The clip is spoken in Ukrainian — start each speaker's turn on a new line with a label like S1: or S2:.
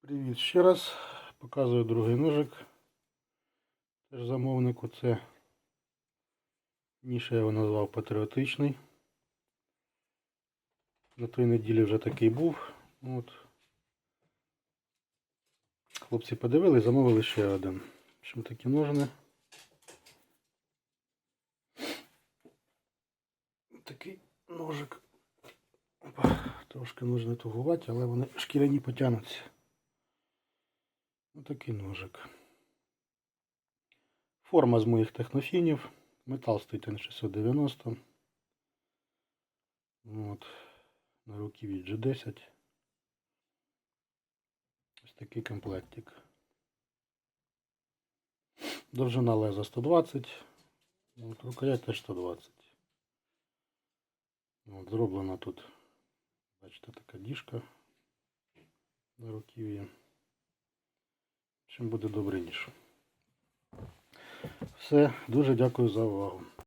S1: Привіт ще раз. Показую другий ножик. Теж замовнику. Це ніж я його назвав патріотичний. На той неділі вже такий був. От. Хлопці подивились, замовили ще один. Общем, такі ножни. Такий ножик. Опа, Трошки нужно тугувати, але вони шкіряні потягнуться. Ось такий ножик. Форма з моїх технофінів. Метал стоїть N690. От. На руків'ї G10. Ось такий комплектик. Довжина леза 120. От, рукоять теж 120. От, зроблена тут, бачите, така діжка на руків'ї. Чим буде добре ніж. Все, дуже дякую за увагу.